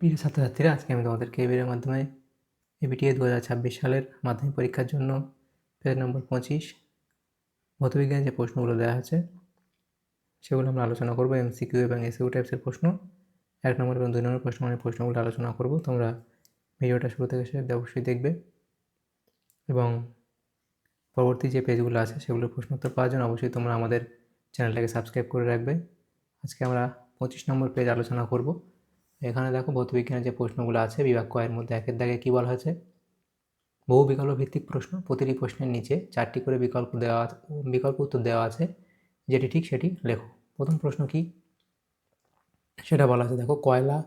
প্রিয় ছাত্রছাত্রীরা, আজকে আমি তোমাদেরকে এবিরের মাধ্যমে এবিটিএ দু হাজার ছাব্বিশ সালের মাধ্যমিক পরীক্ষার জন্য পেজ নম্বর পঁচিশ ভৌতবিজ্ঞানের যে প্রশ্নগুলো দেওয়া আছে সেগুলো আমরা আলোচনা করব এমসিকিউ এবং এসইউ টাইপসের প্রশ্ন। এক নম্বর এবং দুই নম্বর প্রশ্ন মানে প্রশ্নগুলো আলোচনা করব, তোমরা ভিডিওটা শুরু থেকে শেষ অবশ্যই দেখবে। এবং পরবর্তী যে পেজগুলো আছে, সেগুলোর প্রশ্ন উত্তর পাওয়ার জন্য অবশ্যই তোমরা আমাদের চ্যানেলটাকে সাবস্ক্রাইব করে রাখবে। আজকে আমরা পঁচিশ নম্বর পেজ আলোচনা করব। এখানে দেখো ভৌতবিজ্ঞানের যে প্রশ্নগুলো আছে, বিভাগ কয়ের মধ্যে একের দাগে কী বলা হয়েছে? বহু বিকল্প ভিত্তিক প্রশ্ন, প্রতিটি প্রশ্নের নিচে চারটি করে বিকল্প দেওয়া বিকল্প উত্তর দেওয়া আছে, যেটি ঠিক সেটি লেখো। প্রথম প্রশ্ন কি? সেটা বলা আছে, দেখো কয়লা,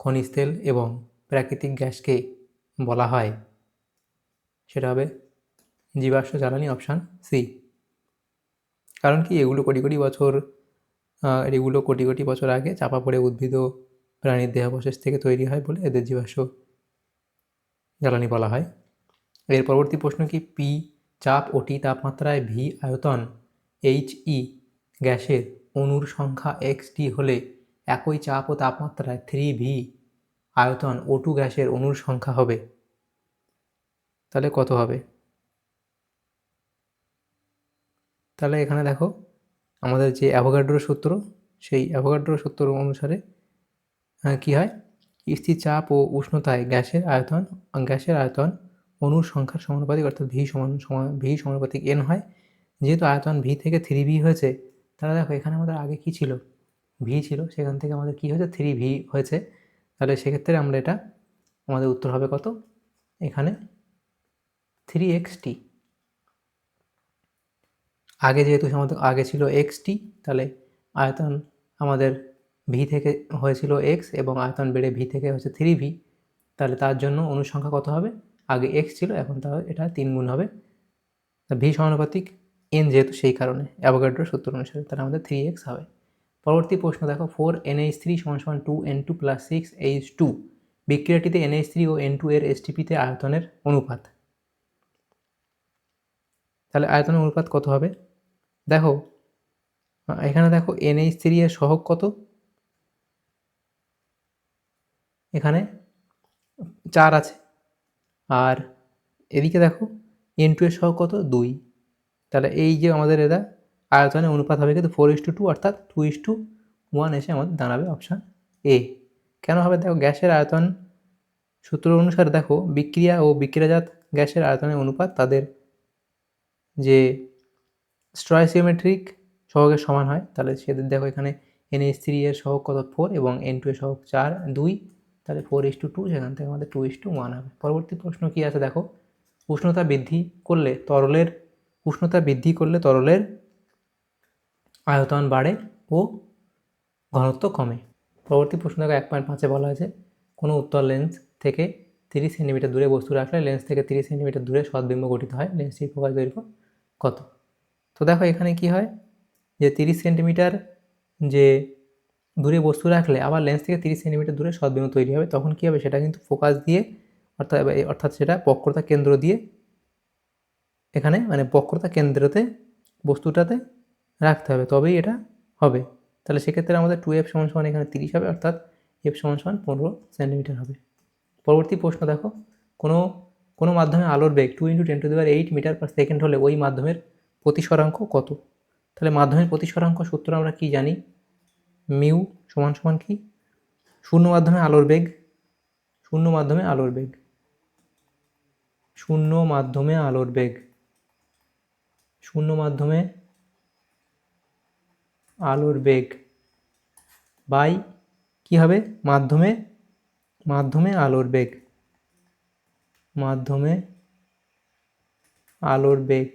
খনিজ তেল এবং প্রাকৃতিক গ্যাসকে বলা হয়। সেটা হবে জীবাশ্ম জ্বালানি অপশান সি। কারণ কি, এগুলো কোটি কোটি বছর এগুলো কোটি কোটি বছর আগে চাপা পড়ে উদ্ভিদ প্রাণীর দেহাবশেষ থেকে তৈরি হয় বলে এদের জীবাশ্ম জ্বালানি বলা হয়। এর পরবর্তী প্রশ্ন কি? পি, চাপ ও টি তাপমাত্রায় ভি আয়তন, এইচ, ই, গ্যাসের অণুর সংখ্যা এক্স, টি হলে একই চাপ ও তাপমাত্রায় থ্রি ভি আয়তন ও টু গ্যাসের অণুর সংখ্যা হবে। তাহলে কত হবে? তাহলে এখানে দেখো, আমাদের যে অ্যাভোগাড্রো সূত্র, সেই অ্যাভোগাড্রো সূত্র অনুসারে কী হয়? স্থির চাপ ও উষ্ণতায় গ্যাসের আয়তন গ্যাসের আয়তন অণুর সংখ্যার সমানুপাতিক, অর্থাৎ ভি সমান সমান ভি সমানুপাতিক এন হয়। যেহেতু আয়তন ভি থেকে থ্রি ভি হয়েছে, তাহলে দেখো এখানে আমাদের আগে কী ছিল? ভি ছিল, সেখান থেকে আমাদের কী হয়েছে? থ্রি ভি হয়েছে। তাহলে সেক্ষেত্রে আমরা এটা, আমাদের উত্তর হবে কত? এখানে থ্রি এক্স টি আগে যেহেতু আমাদের, আগে ছিল এক্স টি তাহলে আয়তন আমাদের ভি থেকে হয়েছিল এক্স এবং আয়তন বেড়ে ভি থেকে হচ্ছে থ্রি ভি তাহলে তার জন্য অনুসংখ্যা কত হবে? আগে এক্স ছিল, এখন তাহলে এটা তিন গুণ হবে। ভি সমানুপাতিক এন যেহেতু সেই কারণে অ্যাভোগাড্রোর সূত্র অনুসারে তাহলে আমাদের থ্রি এক্স হবে। পরবর্তী প্রশ্ন দেখো ফোর এনএইচ থ্রি সমান সমান two N two plus six H two বিক্রিয়াটিতে NH three ও এন টু এর এসটিপিতে আয়তনের অনুপাত। তাহলে আয়তনের অনুপাত কত হবে? দেখো এখানে দেখো এনএইচ থ্রি এর সহগ কত? এখানে চার আছে। আর এদিকে দেখো এন টু এর সহগ কত? দুই। তাহলে এই যে আমাদের এরা আয়তনে অনুপাত হবে কিন্তু ফোর ইস টু টু অর্থাৎ টু ইস টু ওয়ান এসে আমাদের দাঁড়াবে অপশান এ কেন হবে? দেখো, গ্যাসের আয়তন সূত্র অনুসারে দেখো, বিক্রিয়া ও বিক্রিয়াজাত গ্যাসের আয়তনের অনুপাত তাদের যে স্ট্রয়সিওমেট্রিক সহগের সমান হয়, তাহলে সেদের দেখো এখানে এন এইচ থ্রি এর সহগ কত? ফোর এবং এন টু এর সহগ চার, দুই। তাহলে ফোর ইস টু টু সেখান থেকে আমাদের টু ইস টু ওয়ান হবে। পরবর্তী প্রশ্ন কী আছে দেখো? উষ্ণতা বৃদ্ধি করলে তরলের, উষ্ণতা বৃদ্ধি করলে তরলের আয়তন বাড়ে ও ঘনত্ব কমে। পরবর্তী প্রশ্ন দেখো, এক পয়েন্ট পাঁচে বলা আছে কোনো উত্তর লেন্স থেকে তিরিশ সেন্টিমিটার দূরে বস্তু রাখলে লেন্স থেকে তিরিশ সেন্টিমিটার দূরে সদ্বিম্ব গঠিত হয়। লেন্সটির প্রকাশ দৈর্ঘ্য কত? তো দেখো এখানে কি হয়? যে তিরিশ সেন্টিমিটার যে দূরে বস্তু রাখলে আবার লেন্স থেকে তিরিশ সেন্টিমিটার দূরে সদ্বিম্ব তৈরি হবে। তখন কী হবে? সেটা কিন্তু ফোকাস দিয়ে অর্থাৎ অর্থাৎ সেটা বক্রতা কেন্দ্র দিয়ে এখানে মানে বক্রতা কেন্দ্রতে, বস্তুটাতে রাখতে হবে। তবেই এটা হবে। তাহলে সেক্ষেত্রে আমাদের টু এফ সমান সমান এখানে তিরিশ হবে, অর্থাৎ এফ সমান সমান পনেরো সেন্টিমিটার হবে। পরবর্তী প্রশ্ন দেখো। কোনো কোনো মাধ্যমে আলোর বেগ two into ten to the power eight metre per second হলে ওই মাধ্যমের প্রতিসরাঙ্ক কত? তাহলে মাধ্যমের প্রতিসরাঙ্ক সূত্র আমরা কি জানি? মিউ সমান সমান কি? শূন্য মাধ্যমে আলোর বেগ। শূন্য মাধ্যমে আলোর বেগ। শূন্য মাধ্যমে আলোর বেগ। শূন্য মাধ্যমে আলোর বেগ। বাই কি হবে? মাধ্যমে মাধ্যমে আলোর বেগ। মাধ্যমে আলোর বেগ।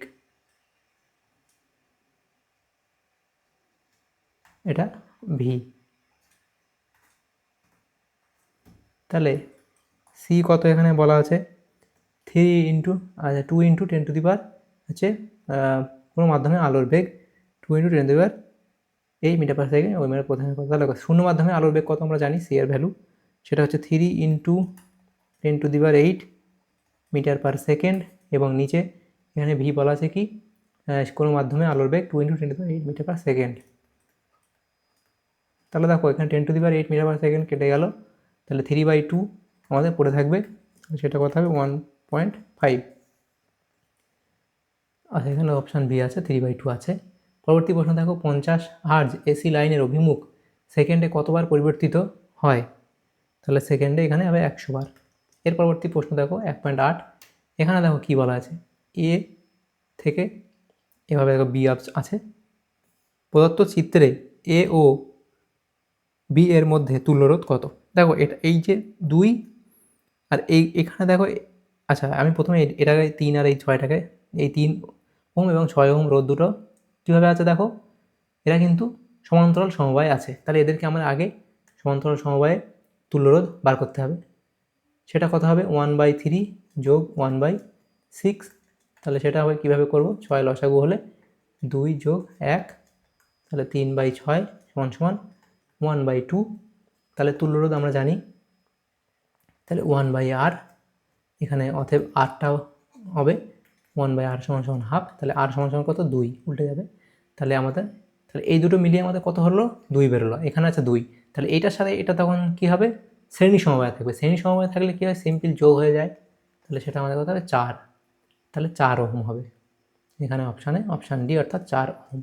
এটা ভি। তাহলে সি কত এখানে বলা আছে? থ্রি ইন্টু আচ্ছা two into ten to the power হচ্ছে কোনো মাধ্যমে আলোর বেগ। Two into ten to the এই মিটার পার সেকেন্ড, ওই মিটার প্রথমে তাহলে শূন্য মাধ্যমে আলোর বেগ কত আমরা জানি? সি এর ভ্যালু। সেটা হচ্ছে three into ten to the power eight metre per second এবং নিচে এখানে ভি বলা আছে কি? কোনো মাধ্যমে আলোর বেগ two into ten to eight metre per second. তাহলে দেখো, এখানে ten to the power eight metre per second কেটে গেল। তাহলে থ্রি বাই টু আমাদের পড়ে থাকবে। সেটা কত হবে ওয়ান পয়েন্ট ফাইভ আচ্ছা এখানে অপশান বি আছে থ্রি বাই টু আছে। পরবর্তী প্রশ্ন দেখো, পঞ্চাশ হার্জ এসি লাইনের অভিমুখ সেকেন্ডে কতবার পরিবর্তিত হয়? তাহলে সেকেন্ডে এখানে হবে একশো বার। এর পরবর্তী প্রশ্ন দেখো, এক পয়েন্ট আট। এখানে দেখো কী বলা আছে? এ থেকে, এভাবে দেখো বি আছে। প্রদত্ত চিত্রে এ ও বি এর মধ্যে তুল্যরোধ কত? দেখো, এটা এই যে দুই, আর এই এখানে দেখো আচ্ছা আমি প্রথমে এটাকে তিন আর এই ছয়টাকে, এই তিন ওম এবং ছয় ওম রোদ দুটো কীভাবে আছে দেখো? এরা কিন্তু সমান্তরাল সমবায় আছে। তাহলে এদেরকে আমরা আগে সমান্তরাল সমবায়ে তুল্যরোধ বার করতে হবে। সেটা কত হবে? ওয়ান বাই থ্রি যোগ ওয়ান বাই সিক্স। তাহলে সেটা হবে কীভাবে করব? ছয় লসাগু হলে দুই যোগ এক, তাহলে তিন বাই ছয় সমান সমান ওয়ান বাই টু তাহলে তুল্যরোধ আমরা জানি। তাহলে ওয়ান বাই আর এখানে অতএব আরটাও হবে ওয়ান বাই আর সমান সমান হাফ তাহলে আর সমান সমান কত? দুই, উল্টে যাবে। তাহলে আমাদের, তাহলে এই দুটো মিলিয়ে আমাদের কত হলো? দুই বেরোলো এখানে আছে দুই। তাহলে এইটার সাথে এটা তখন কী হবে? শ্রেণি সমবায় থাকবে। শ্রেণি সমবায় থাকলে কী হয়? সিম্পল যোগ হয়ে যায়। তাহলে সেটা আমাদের কত হবে? চার। তাহলে চার ওহম হবে। এখানে অপশানে অপশান ডি অর্থাৎ চার ওহম।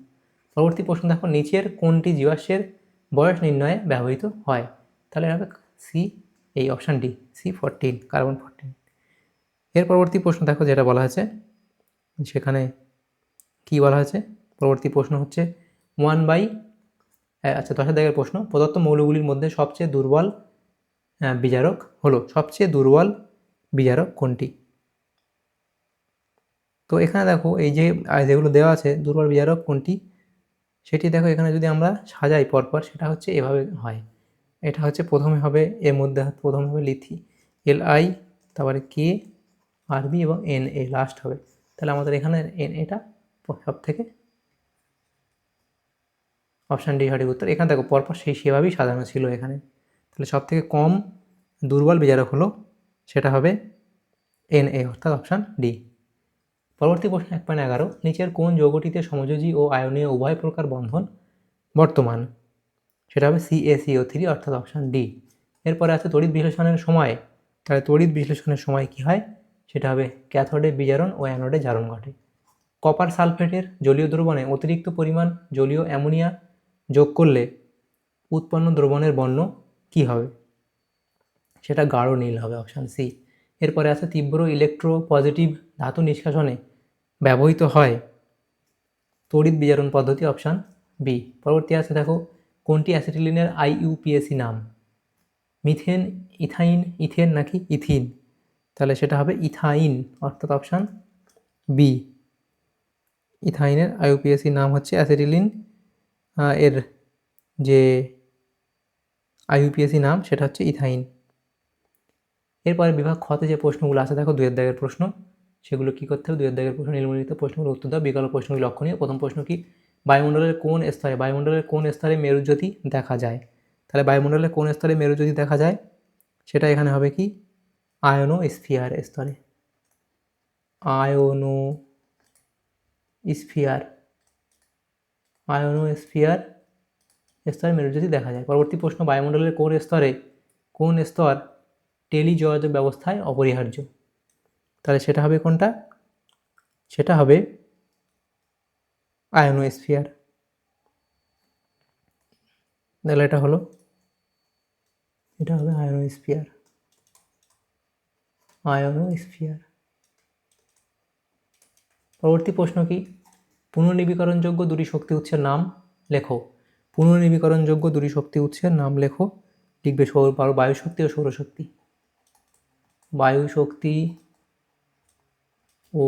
পরবর্তী প্রশ্ন দেখো, নিচের কোনটি জীবাশ্মের বয়স নির্ণয়ে ব্যবহৃত হয়। তাহলে হবে সি এই option D C fourteen carbon fourteen এর পরবর্তী প্রশ্ন দেখো যেটা বলা আছে সেখানে কি বলা আছে পরবর্তী প্রশ্ন হচ্ছে ওয়ান বাই আচ্ছা দশের দাগের প্রশ্ন। প্রদত্ত মৌলগুলির মধ্যে সবচেয়ে দুর্বল বিজারক হলো, সবচেয়ে দুর্বল বিজারক কোনটি? তো এখানে দেখো এই যে যেগুলো দেওয়া আছে, দুর্বল বিজারক কোনটি? সেটি দেখো এখানে যদি আমরা সাজাই পরপর, সেটা হচ্ছে এভাবে হয়। এটা হচ্ছে প্রথমে হবে, এর মধ্যে প্রথমে হবে লিথি। এল আই, তারপরে কে আর বি এবং এন এ লাস্ট হবে। তাহলে আমাদের এখানে এন, এটা সব থেকে অপশান ডি, সঠিক উত্তর। এখানে দেখো পরপর সেই সেভাবেই সাজানো ছিল এখানে। তাহলে সব থেকে কম দুর্বল, বিজারক হলো, সেটা হবে এন, এ, অর্থাৎ অপশান ডি। পরবর্তী প্রশ্ন এক পয়েন্ট এগারো, নিচের কোন যৌগটিতে সমযোজী ও আয়নীয় উভয় প্রকার বন্ধন বর্তমান? সেটা হবে সিএসিও থ্রি অর্থাৎ অপশান ডি এরপরে আছে তড়িৎ বিশ্লেষণের সময়। তাহলে তড়িৎ বিশ্লেষণের সময় কি হয়? সেটা হবে ক্যাথোডে বিজারণ ও অ্যানোডে জারণ ঘটে। কপার সালফেটের জলীয় দ্রবণে অতিরিক্ত পরিমাণ জলীয় অ্যামোনিয়া যোগ করলে উৎপন্ন দ্রবণের বর্ণ কি হবে? সেটা গাঢ় নীল হবে অপশান সি এরপরে আছে তীব্র ইলেকট্রো পজিটিভ ধাতু নিষ্কাশনে ব্যবহৃত হয়। তড়িৎ বিজারণ পদ্ধতি অপশান বি পরবর্তী আছে দেখো, কোনটি অ্যাসিটিলিনের আইইউপিএসি নাম? মিথেন ইথাইন ইথেন নাকি ইথিন তাহলে সেটা হবে ইথাইন অর্থাৎ অপশান বি ইথাইনের আইইউপিএসি নাম হচ্ছে অ্যাসিটিলিন এর যে আইইউপিএসি নাম সেটা হচ্ছে ইথাইন এরপরে বিভাগ খতে যে প্রশ্নগুলো আছে, দেখো দুয়ের দাগের প্রশ্ন। সেগুলো কী করতে হবে? দুয়ের দাগের প্রশ্ন নিম্নলিখিত প্রশ্নগুলো উত্তর দাও বিকল্প প্রশ্নগুলি লক্ষণীয়। প্রথম প্রশ্ন কি? বায়ুমণ্ডলের কোন স্তরে বায়ুমণ্ডলের কোন স্তরে মেরুজ্যোতি দেখা যায়? তাহলে বায়ুমণ্ডলের কোন স্তরে মেরুজ্যোতি দেখা যায়? সেটা এখানে হবে কি? আয়নো স্ফিয়ার স্তরে। আয়নো স্ফিয়ার আয়নো স্ফিয়ার স্তরে মেরুজ্যোতি দেখা যায়। পরবর্তী প্রশ্ন, বায়ুমণ্ডলের কোন স্তরে কোন স্তর টেলিযোগাযোগ ব্যবস্থায় অপরিহার্য? তাহলে সেটা হবে কোনটা? সেটা হবে আয়নোস্ফিয়ার। তাহলে এটা হলো, এটা হবে আয়নোস্ফিয়ার। আয়নোস্ফিয়ার। পরবর্তী প্রশ্ন কি? পুনর্নবীকরণযোগ্য দুটি শক্তি উৎসের নাম লেখো। পুনর্নবীকরণযোগ্য দুটি শক্তি উৎসের নাম লেখো। লিখবে সৌর বায়ু শক্তি ও সৌরশক্তি। বায়ু শক্তি ও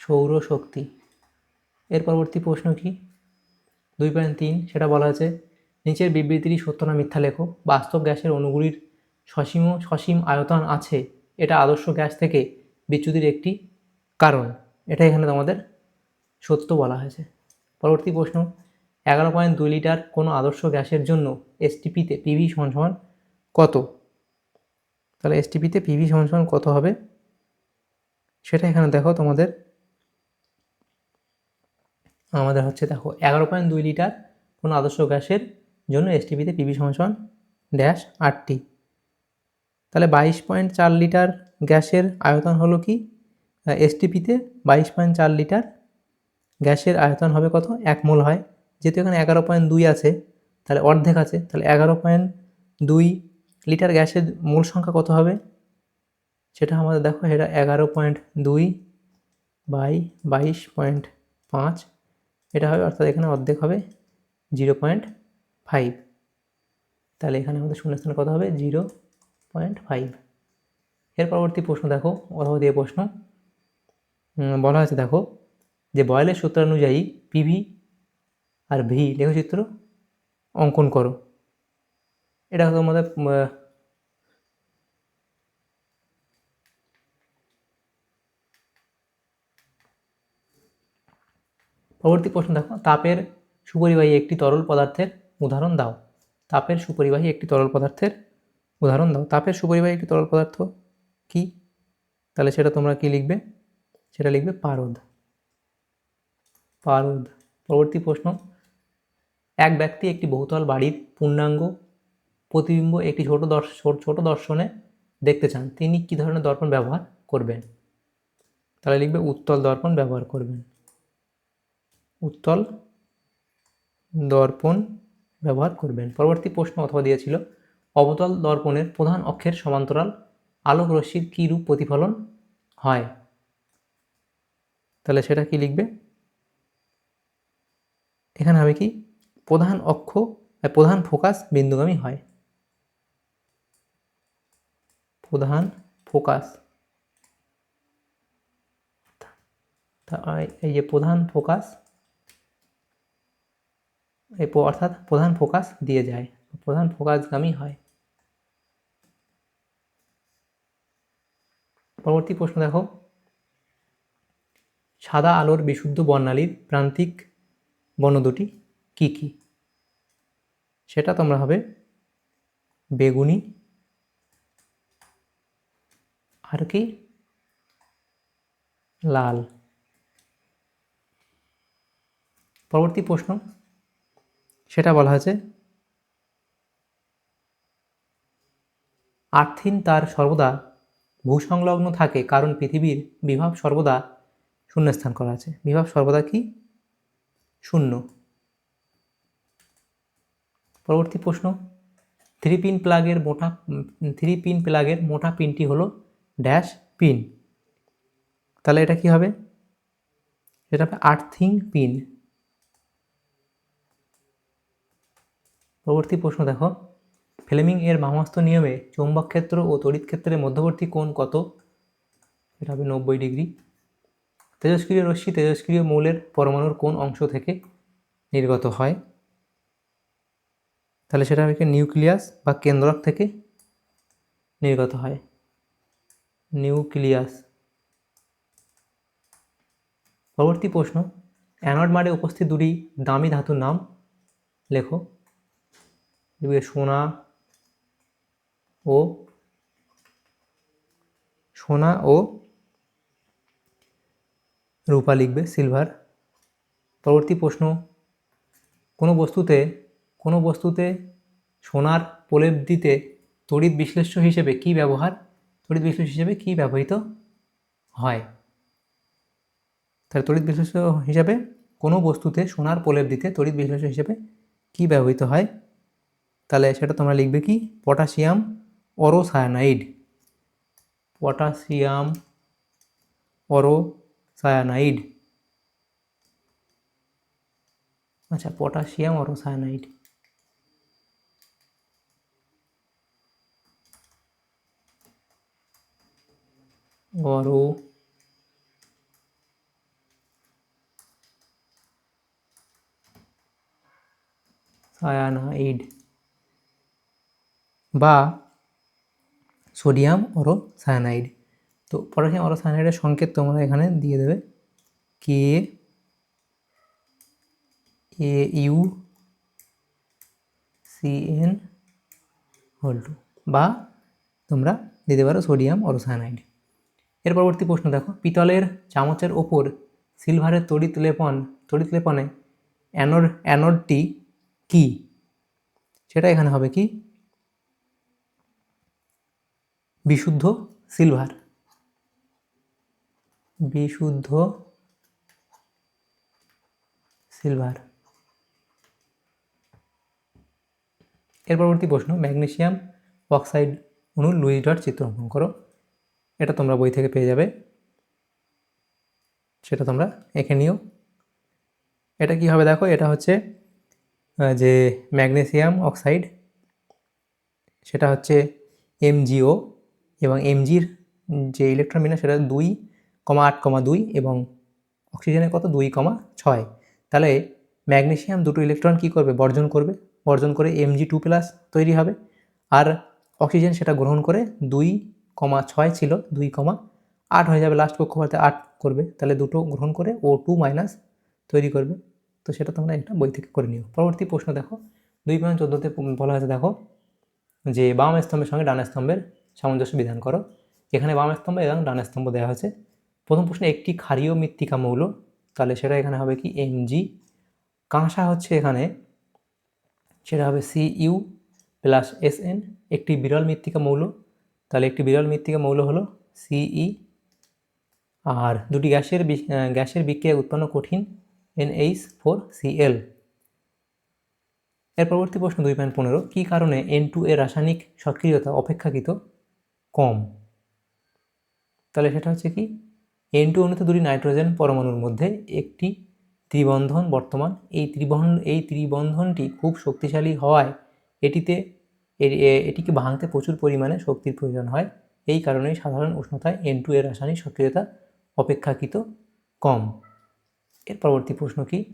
সৌরশক্তি। এর পরবর্তী প্রশ্ন কি? দুই পয়েন্ট তিন, সেটা বলা আছে, নিচের বিবৃতিটি সত্য না মিথ্যা লেখো। বাস্তব গ্যাসের অণুগুলির সসীম সসীম আয়তন আছে, এটা আদর্শ গ্যাস থেকে বিচ্যুতির একটি কারণ। এটা এখানে তোমাদের সত্য বলা হয়েছে। পরবর্তী প্রশ্ন, এগারো পয়েন্ট দুই লিটার কোনো আদর্শ গ্যাসের জন্য এসটিপিতে পিভি সমান সমান কত? তাহলে এসটিপিতে পিভি সমান সমান কত হবে? সেটা এখানে দেখো তোমাদের। আমাদের হচ্ছে দেখো এগারো পয়েন্ট দুই লিটার কোনো আদর্শ গ্যাসের জন্য এসটিপিতে পিবি সমান ড্যাশ আটটি তাহলে বাইশ পয়েন্ট চার লিটার গ্যাসের আয়তন হলো কি? এসটিপিতে বাইশ পয়েন্ট চার লিটার গ্যাসের আয়তন হবে কত? এক মোল হয়। যেহেতু এখানে এগারো পয়েন্ট দুই আছে, তাহলে অর্ধেক আছে, তাহলে এগারো পয়েন্ট দুই লিটার গ্যাসের মূল সংখ্যা কত হবে? সেটা আমাদের দেখো, এটা এগারো পয়েন্ট দুই বাই বাইশ পয়েন্ট পাঁচ। এটা হবে, অর্থাৎ এখানে অর্ধেক হবে জিরো পয়েন্ট ফাইভ। তাহলে এখানে আমাদের শূন্যস্থান কত হবে? Zero point five. এর পরবর্তী প্রশ্ন দেখো অথবা দিয়ে প্রশ্ন। বলা হয়েছে দেখো যে বয়েলের সূত্রানুযায়ী পিভি আর ভি লেখচিত্র, অঙ্কন করো। এটা তোমাদের উম, পরবর্তী প্রশ্ন দেখো তাপের সুপরিবাহী একটি তরল পদার্থের উদাহরণ দাও। তাপের সুপরিবাহী একটি তরল পদার্থের উদাহরণ দাও। তাপের সুপরিবাহী একটি তরল পদার্থ কি? তাহলে সেটা তোমরা কি লিখবে? সেটা লিখবে পারদ। পারদ। পরবর্তী প্রশ্ন এক ব্যক্তি একটি বহুতল বাড়ির পূর্ণাঙ্গ প্রতিবিম্ব একটি ছোট দর্শ, ছোট দর্শনে দেখতে চান, তিনি কী ধরনের দর্পণ ব্যবহার করবেন? তাহলে লিখবে উত্তল দর্পণ ব্যবহার করবেন। উত্তল দর্পণ ব্যবহার করবেন। পরবর্তী প্রশ্ন অথবা দিয়েছিল, অবতল দর্পণের প্রধান অক্ষের সমান্তরাল আলোক রশ্মির কী রূপ প্রতিফলন হয়? তাহলে সেটা কি লিখবে? এখানে হবে কি? প্রধান অক্ষ প্রধান ফোকাস বিন্দুগামী হয়। প্রধান ফোকাস। এই যে প্রধান ফোকাস, এই অর্থাৎ প্রধান ফোকাস দিয়ে যায়। প্রধান ফোকাসগামী হয়। পরবর্তী প্রশ্ন দেখো। সাদা আলোর বিশুদ্ধ বর্ণালীর প্রান্তিক বর্ণ দুটি কী কী? সেটা তোমরা হবে বেগুনি আর কি? লাল। পরবর্তী প্রশ্ন। সেটা বলা হয়েছে, আর্থিন তার সর্বদা ভূসংলগ্ন থাকে কারণ পৃথিবীর বিভব সর্বদা শূন্যস্থান করা আছে। বিভব সর্বদা কি? শূন্য। পরবর্তী প্রশ্ন থ্রি পিন প্লাগের মোটা থ্রি পিন প্লাগের মোটা পিনটি হলো ড্যাশ পিন তাহলে এটা কি হবে? এটা হবে আর্থিং পিন পরবর্তী প্রশ্ন দেখো। ফ্লেমিং এর বামাস্ত নিয়মে চৌম্বক ক্ষেত্র ও তড়িৎ ক্ষেত্রের মধ্যবর্তী কোণ কত? এটা হবে নব্বই ডিগ্রি। তেজস্ক্রিয় রশ্মি তেজস্ক্রিয় মৌলের পরমাণুর কোন অংশ থেকে নির্গত হয়। তাহলে সেটা হবে নিউক্লিয়াস বা কেন্দ্রক থেকে নির্গত হয়। নিউক্লিয়াস। পরবর্তী প্রশ্ন, অ্যানড মারে উপস্থিত দুটি দামি ধাতুর নাম লেখো। সোনা ও সোনা ও রূপা লিখবে সিলভার। পরবর্তী প্রশ্ন, কোনো বস্তুতে কোনো বস্তুতে সোনার প্রলেপ দিতে তড়িৎ বিশ্লেষ্য হিসেবে কি ব্যবহার? তড়িৎ বিশ্লেষ্য হিসেবে কি ব্যবহৃত হয়? তাহলে তড়িৎ বিশ্লেষ্য হিসাবে কোনো বস্তুতে সোনার প্রলেপ দিতে তড়িৎ বিশ্লেষ্য হিসেবে কি ব্যবহৃত হয়? তাহলে সেটা তোমরা লিখবে কি? Potassium aurocyanide. Potassium aurocyanide. আচ্ছা পটাশিয়াম অরোসায়ানাইড। Auro cyanide. বা সোডিয়াম অরো সায়ানাইড। তো পটাশিয়াম অরো সায়ানাইডের সংকেত তোমরা এখানে দিয়ে দেবে। K A U C N whole two. বা তোমরা দিতে পারো সোডিয়াম অরোসায়ানাইড এর পরবর্তী প্রশ্ন দেখো। পিতলের চামচের ওপর সিলভারের তড়িৎ লেপন, তড়িৎ লেপনে অ্যানোড, অ্যানোডটি কী? সেটা এখানে হবে কি? বিশুদ্ধ সিলভার। বিশুদ্ধ সিলভার। এর পরবর্তী প্রশ্ন ম্যাগনেশিয়াম অক্সাইড অনু লুইস চিত্র অঙ্কন করো। এটা তোমরা বই থেকে পেয়ে যাবে। সেটা তোমরা এঁকে নিও। এটা কি হবে দেখো? এটা হচ্ছে যে ম্যাগনেসিয়াম অক্সাইড, সেটা হচ্ছে এমজিও এবং এমজির যে ইলেকট্রন বিন্যাস, সেটা দুই কমা আট কমা দুই এবং অক্সিজেনের কত? দুই কমা ছয়। তাহলে ম্যাগনেসিয়াম দুটো ইলেকট্রন কি করবে? বর্জন করবে। বর্জন করে এমজি টু প্লাস তৈরি হবে। আর অক্সিজেন সেটা গ্রহণ করে দুই কমা ছয় ছিল, দুই কমা আট হয়ে যাবে লাস্ট কক্ষপথে আট করবে। তাহলে দুটো গ্রহণ করে ও টু মাইনাস তৈরি করবে। তো সেটা তোমরা একটা বই থেকে করে নিও। পরবর্তী প্রশ্ন দেখো। দুই পয়েন্ট চোদ্দোতে বলা হয়েছে, দেখো, যে বাম স্তম্ভের সঙ্গে ডান স্তম্ভের সামঞ্জস্য বিধান করো। এখানে বাম স্তম্ভ এবং ডান স্তম্ভ দেওয়া হয়েছে। প্রথম প্রশ্নে একটি ক্ষারীয় মৃত্তিকা মৌল, তাহলে সেটা এখানে হবে কি? এমজি কাঁসা হচ্ছে এখানে, সেটা হবে C U plus S N একটি বিরল মৃত্তিকা মৌল তাহলে একটি বিরল মৃত্তিকা মৌল হলো সিই আর দুটি গ্যাসের গ্যাসের বিক্রিয়া উৎপন্ন কঠিন এনএইচ ফোর সিএল এর পরবর্তী প্রশ্ন দুই পয়েন্ট পনেরো, কী কারণে এন টু এর রাসায়নিক সক্রিয়তা অপেক্ষাকৃত কম? তাহলে সেটা হচ্ছে কি এন টু অণুতে দুটি নাইট্রোজেন পরমাণুর মধ্যে একটি ত্রিবন্ধন বর্তমান। এই ত্রিবন্ধন এই ত্রিবন্ধনটি খুব শক্তিশালী হওয়ায় এটিতে এ- এ- এটিকে ভাঙতে প্রচুর পরিমাণে শক্তির প্রয়োজন হয়। এই কারণেই সাধারণ উষ্ণতায় এন টু এর রাসায়নিক সক্রিয়তা অপেক্ষাকৃত কম। এর পরবর্তী প্রশ্ন কি?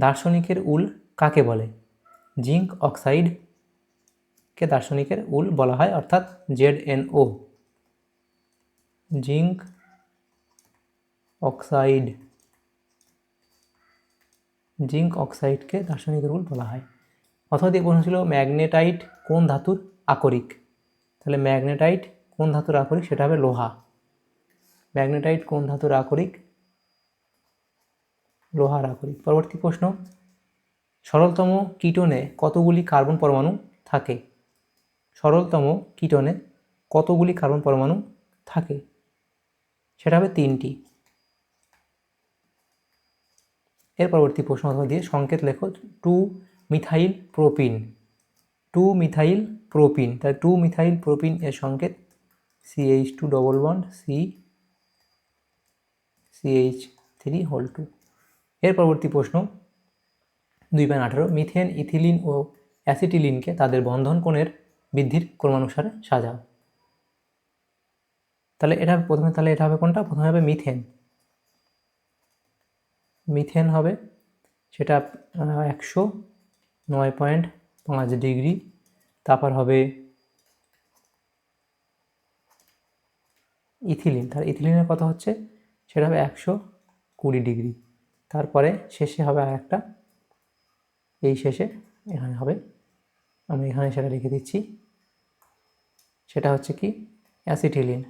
দার্শনিকের উল কাকে বলে? জিঙ্ক অক্সাইডকে দার্শনিকের উল বলা হয়, অর্থাৎ Z N O zinc oxide, zinc অক্সাইডকে দার্শনিকের উল বলা হয়। অথবা দিয়ে প্রশ্ন ছিল ম্যাগনেটাইট কোন ধাতুর আকরিক? তাহলে ম্যাগনেটাইট কোন ধাতুর আকরিক? সেটা হবে লোহা। ম্যাগনেটাইট কোন ধাতুর আকরিক? লোহার আকরিক। পরবর্তী প্রশ্ন, সরলতম কিটোনে কতগুলি কার্বন পরমাণু থাকে? সরলতম কিটোনে কতগুলি কার্বন পরমাণু থাকে? সেটা হবে তিনটি। এর পরবর্তী প্রশ্ন দিয়ে সংকেত লেখো। Two methyl propene two methyl propene তাই টু মিথাইল প্রোপিন এর সংকেত CH two double one C CH three whole two এর পরবর্তী প্রশ্ন, দুই পয়েন্ট আঠারো, মিথেন, ইথিলিন ও অ্যাসিটিলিনকে তাদের বন্ধন কোণের বৃদ্ধির ক্রমানুসারে সাজাও। তাহলে এটা প্রথমে তাহলে এটা হবে কোনটা? প্রথমে হবে মিথেন। মিথেন হবে, সেটা একশো নয় পয়েন্ট পাঁচ ডিগ্রি, তারপর হবে ইথিলিন। তার ইথিলিনের কথা হচ্ছে, সেটা হবে একশো কুড়ি ডিগ্রি। তারপরে শেষে হবে আর একটা, এই শেষে এখানে হবে, আমি এখানে সেটা লিখে দিচ্ছি। সেটা হচ্ছে কি? অ্যাসিটিলিন।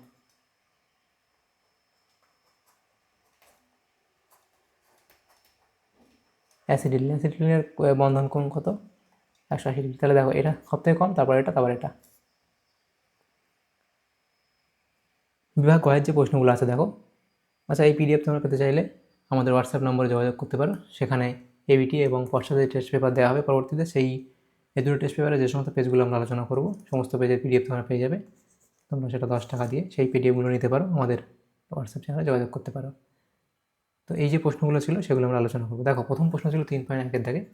অ্যাসিডিলিন অ্যাসিডিলিনের বন্ধন কোণ কত? একশো আশি ডিগ্রি। তাহলে দেখো, এটা সবথেকে কম, তারপর এটা তারপর এটা। বিভাগ কয়ের যে প্রশ্নগুলো আছে, দেখো। আচ্ছা এই পিডিএফ তোমরা পেতে চাইলে আমাদের হোয়াটসঅ্যাপ নম্বরে যোগাযোগ করতে পারো। সেখানে এবিটি এবং পশ্চাতে টেস্ট পেপার দেওয়া হবে পরবর্তীতে, সেই এই দুটো টেস্ট পেপারে যে সমস্ত পেজগুলো আমরা আলোচনা করব, সমস্ত পেজের পিডিএফ তোমরা পেয়ে যাবে। তোমরা সেটা দশ টাকা দিয়ে সেই পিডিএফগুলো নিতে পারো। আমাদের হোয়াটসঅ্যাপ চ্যানেলে যোগাযোগ করতে পারো। তো এই যে প্রশ্নগুলো ছিল, সেগুলো আমরা আলোচনা করব। দেখো, প্রথম প্রশ্ন ছিল তিন পয়েন্ট একের দাগে,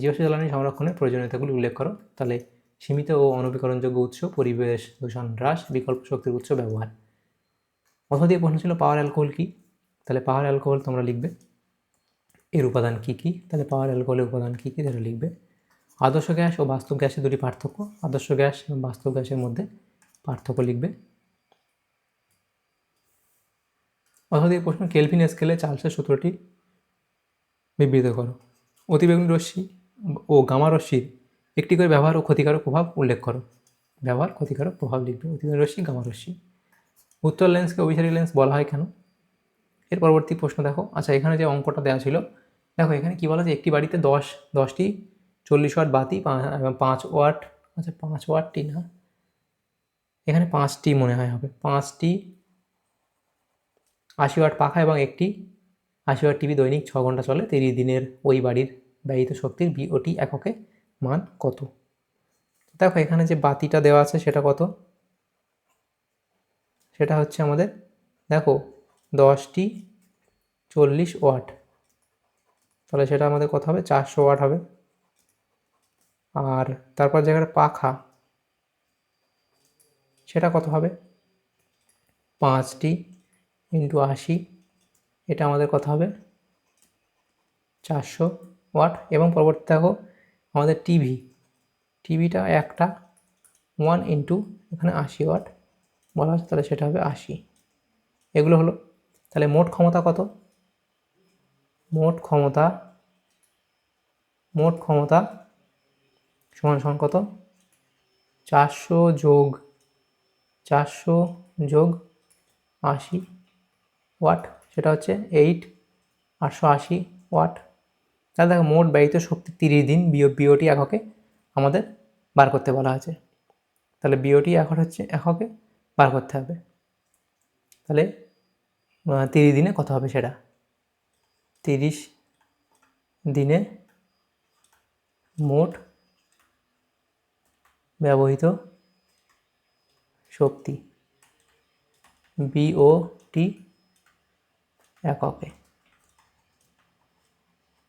জীবাশ্ম জ্বালানি সংরক্ষণের প্রয়োজনীয়তাগুলি উল্লেখ করো। তাহলে সীমিত ও অনবীকরণযোগ্য উৎস, পরিবেশ, দূষণ, হ্রাস, বিকল্প শক্তির উৎস, ব্যবহার। অথবা দিয়ে প্রশ্ন ছিল, পাওয়ার অ্যালকোহল কী? তাহলে পাওয়ার অ্যালকোহল তোমরা লিখবে। এর উপাদান কী কী? তাহলে পাওয়ার অ্যালকোহলের উপাদান কী কী? সেটা লিখবে, আদর্শ গ্যাস ও বাস্তব গ্যাসের দুটি পার্থক্য। আদর্শ গ্যাস এবং বাস্তব গ্যাসের মধ্যে পার্থক্য লিখবে অথবা দিয়ে প্রশ্ন কেলভিন স্কেলে চার্লসের সূত্রটি বিবৃত করো। অতিবেগুনি রশ্মি ও গামা রশ্মির একটি করে ব্যবহার ও ক্ষতিকারক প্রভাব উল্লেখ করো। ব্যবহার, ক্ষতিকারক প্রভাব লিখবে। অতিবেগুনি রশ্মি, গামা রশ্মি। উত্তর লেন্সকে অভিসারী লেন্স বলা হয় কেন? এর পরবর্তী প্রশ্ন দেখো। আচ্ছা এখানে যে অঙ্কটা দেওয়া ছিল, দেখো এখানে কী বলা যে একটি বাড়িতে দশ, দশটি, চল্লিশ ওয়াট বাতি পাঁচ ওয়াট আচ্ছা পাঁচ ওয়াটটি না। এখানে পাঁচটি মনে হয় হবে। পাঁচটি আশি ওয়াট পাখা এবং একটি আশি ওয়াট টিভি দৈনিক ছ ঘণ্টা চলে। তিরিশ দিনের ওই বাড়ির ব্যয়িত শক্তির বিওটি এককে মান কত? দেখো, এখানে যে বাতিটা দেওয়া আছে সেটা কত? সেটা হচ্ছে আমাদের, দেখো, দশটি চল্লিশ ওয়াট। তাহলে সেটা আমাদের কত হবে? চারশো ওয়াট হবে। আর তারপর জায়গাটা পাখা, সেটা কত হবে? পাঁচটি ইন্টু আশি। এটা আমাদের কত হবে। চারশো ওয়াট। এবং পরবর্তী দেখো, আমাদের টিভি টিভিটা একটা। ওয়ান ইন্টু এখানে আশি ওয়াট। বলা হচ্ছে তাহলে সেটা হবে আশি। এগুলো হলো, তাহলে মোট ক্ষমতা কত? মোট ক্ষমতা মোট ক্ষমতা সমান সমান কত? চারশো যোগ চারশো যোগ আশি। ওয়াট, সেটা হচ্ছে এইট, আটশো আশি ওয়াট। তাহলে দেখো, মোট ব্যয়িত শক্তি তিরিশ দিন বিও বিওটি এককে আমাদের বার করতে বলা আছে তাহলে বিওটি এখন হচ্ছে এককে বার করতে হবে। তাহলে তিরিশ দিনে কত হবে সেটা? তিরিশ দিনে মোট ব্যবহৃত শক্তি বিওটি এককে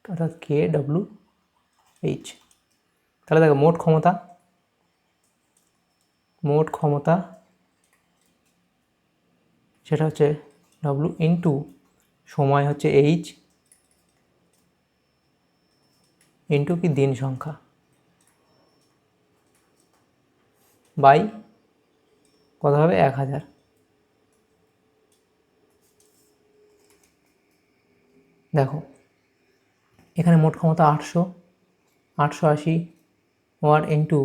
অর্থাৎ কে ডব্লু এইচ তাহলে দেখো, মোট ক্ষমতা মোট ক্ষমতা সেটা হচ্ছে ডব্লু ইন্টু সময় হচ্ছে এইচ ইন্টু কি? দিন সংখ্যা বাই কত হবে? এক হাজার। দেখো, এখানে মোট ক্ষমতা আটশো আটশো আশি ওয়াট ইন্টু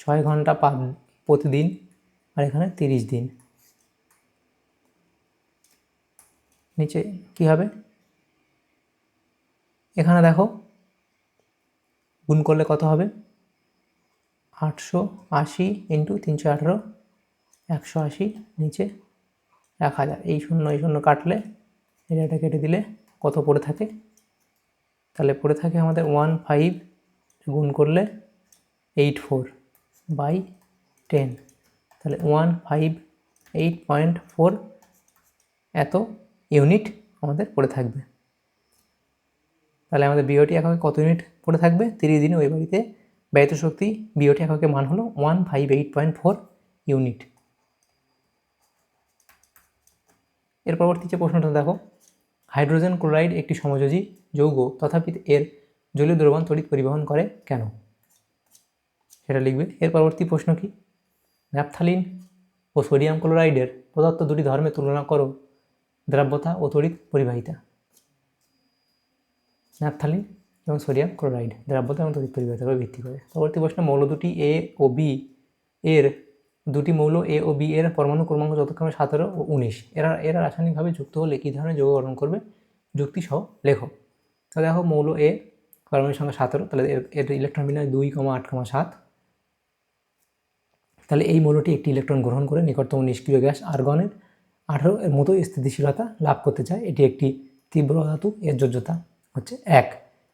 ছয় ঘণ্টা পা প্রতিদিন আর এখানে তিরিশ দিন। নিচে কি হবে? এখানে দেখো, গুণ করলে কত হবে? আটশো আশি ইন্টু তিনশো আঠেরো, একশো আশি, নিচে এক হাজার। এই শূন্য এই শূন্য কাটলে, এটা কেটে দিলে কত পড়ে থাকে? তাহলে পড়ে থাকে আমাদের ওয়ান ফাইভ গুণ করলে এইট ফোর বাই টেন তাহলে one five eight point four এত ইউনিট আমাদের পড়ে থাকবে। তাহলে আমাদের বিওটি এককে কত ইউনিট পড়ে থাকবে? তিরিশ দিনে ওই বাড়িতে ব্যয়িত শক্তি বিওটি এককে মান হলো one five eight point four unit এর পরবর্তী যে প্রশ্নটা দেখো হাইড্রোজেন ক্লোরাইড একটি সমযোজী যৌগ, তথাপি এর জলীয় দ্রবণ তড়িৎ পরিবহন করে কেন? সেটা লিখবে। এর পরবর্তী প্রশ্ন কি? ন্যাপথালিন ও সোডিয়াম ক্লোরাইডের পদার্থ দুটি ধর্মে তুলনা করো, দ্রাব্যতা ও তড়িৎ পরিবাহিতা। ন্যাপথালিন এবং সোডিয়াম ক্লোরাইড দ্রাব্যতা এবং তড়িৎ পরিবাহিতার উপর ভিত্তি করে। পরবর্তী প্রশ্ন, মৌল দুটি এ ও বি এর দুটি মৌল এ ও বি এর পরমাণু ক্রমাঙ্ক যথাক্রমে সতেরো ও উনিশ। এরা এরা রাসায়নিকভাবে যুক্ত হলে কী ধরনের যৌগ গঠন করবে? যুক্তি সহ লেখো। তো দেখো মৌল এ পরমাণুর সংখ্যা সতেরো, তাহলে এর ইলেকট্রন বিন্যাস দুই কমা আট কমা সাত। তাহলে এই মৌলটি একটি ইলেকট্রন গ্রহণ করে নিকটতম নিষ্ক্রিয় গ্যাস আর্গনের আঠারো এর মতো স্থিতিশীলতা লাভ করতে চায়। এটি একটি তীব্র ধাতু, এর যোজ্যতা হচ্ছে এক।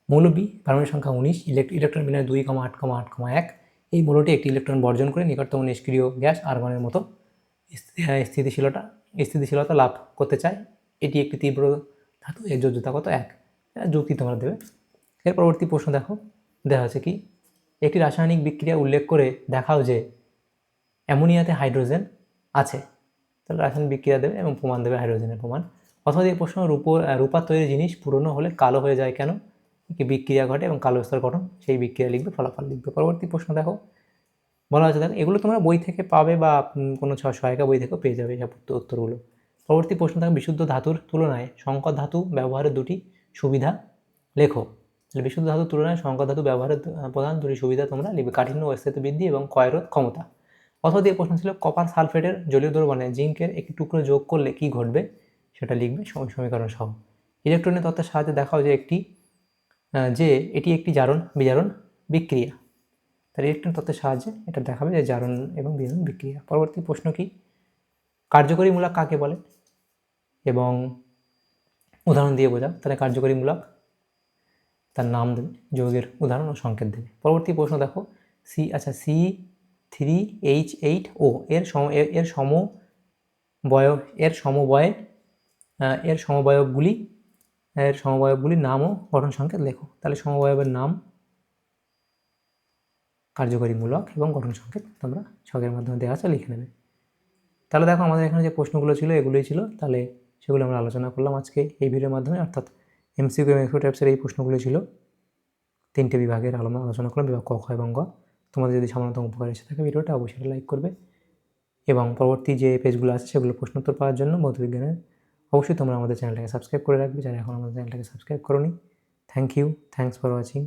মৌল বি পারমাণবিক সংখ্যা উনিশ ইলেকট্রন বিন্যাস দুই কমা আট কমা আট কমা এক। এই মৌলটি একটি ইলেকট্রন বর্জন করে নিকটতম নিষ্ক্রিয় গ্যাস আর্গনের মতো স্থিতিশীলতা স্থিতিশীলতা লাভ করতে চায়। এটি একটি তীব্র ধাতু, এর যোজ্যতা কত এক যুক্তি তোমরা দেবে। এর পরবর্তী প্রশ্ন দেখো। দেওয়া আছে কি, একটি রাসায়নিক বিক্রিয়া উল্লেখ করে দেখাও যে অ্যামোনিয়াতে হাইড্রোজেন আছে। তাহলে রাসায়নিক বিক্রিয়া দেবে এবং প্রমাণ দেবে হাইড্রোজেনের প্রমাণ। অথবা এই প্রশ্ন রূপ, রূপার তৈরি জিনিস পুরনো হলে কালো হয়ে যায় কেন? বিক্রিয়া ঘটে এবং কালো স্তর গঠন, সেই বিক্রিয়া লিখবে, ফলাফল লিখবে। পরবর্তী প্রশ্ন দেখো। বলা হচ্ছে দেখো, এগুলো তোমরা বই থেকে পাবে বা কোনো সহায়িকা বই থেকেও পেয়ে যাবে উত্তর- উত্তরগুলো। পরবর্তী প্রশ্ন দেখো, বিশুদ্ধ ধাতুর তুলনায় সংকর ধাতু ব্যবহারের দুটি সুবিধা লেখো। তাহলে বিশুদ্ধ ধাতুর তুলনায় সংকর ধাতু ব্যবহারের প্রধান দুটি সুবিধা তোমরা লিখবে, কাঠিন্য স্থিতি বৃদ্ধি এবং ক্ষয়রোধ ক্ষমতা। অথবা দিয়ে প্রশ্ন ছিল, কপার সালফেটের জলীয় দ্রবণে জিঙ্কের একটি টুকরো যোগ করলে কি ঘটবে? সেটা লিখবে সমীকরণ সহ ইলেকট্রনের তত্ত্বের সাহায্যে দেখাও যে একটি যে এটি একটি জারণ বিজারণ বিক্রিয়া। তার ইলেকট্রন তত্ত্বের সাহায্যে এটা দেখাবে যে জারণ এবং বিজারণ বিক্রিয়া। পরবর্তী প্রশ্ন কি? কার্যকরী মূলক কাকে বলে? এবং উদাহরণ দিয়ে বোঝাও, তাহলে কার্যকরী মূলক তার নাম দেবে, যৌগের উদাহরণ ও সংকেত দেবে। পরবর্তী প্রশ্ন দেখো সি আচ্ছা C three H eight O এর সম, এর- সম বয় এর সমবয়ে এর সমবয়বগুলি এর সমবয়বগুলির নাম ও গঠন সংকেত লেখো। তাহলে সমবয়বের নাম কার্যকরী মূলক এবং গঠন সংকেত তোমরা ছকের মাধ্যমে দেওয়া আছে, লিখে নেবে। তাহলে দেখো আমাদের এখানে যে প্রশ্নগুলো ছিল, এগুলোই ছিল। তাহলে সেগুলো আমরা আলোচনা করলাম আজকে এই ভিডিওর মাধ্যমে। অর্থাৎ এমসিকিউ এবং টাইপসের এই প্রশ্নগুলো ছিল। তিনটে বিভাগের আলো আলোচনা করলাম, বিভাগ ক এবং গ। তোমাদের যদি সামান্যতম উপকার এসে থাকে ভিডিওটা, অবশ্যই লাইক করবে। এবং পরবর্তী যে পেজগুলো আছে, সেগুলো প্রশ্নোত্তর পাওয়ার জন্য ভৌতবিজ্ঞানের অবশ্যই তোমরা আমাদের চ্যানেলটাকে সাবস্ক্রাইব করে রাখবে যারা এখন আমাদের চ্যানেলটাকে সাবস্ক্রাইব করো নি thank you thanks for watching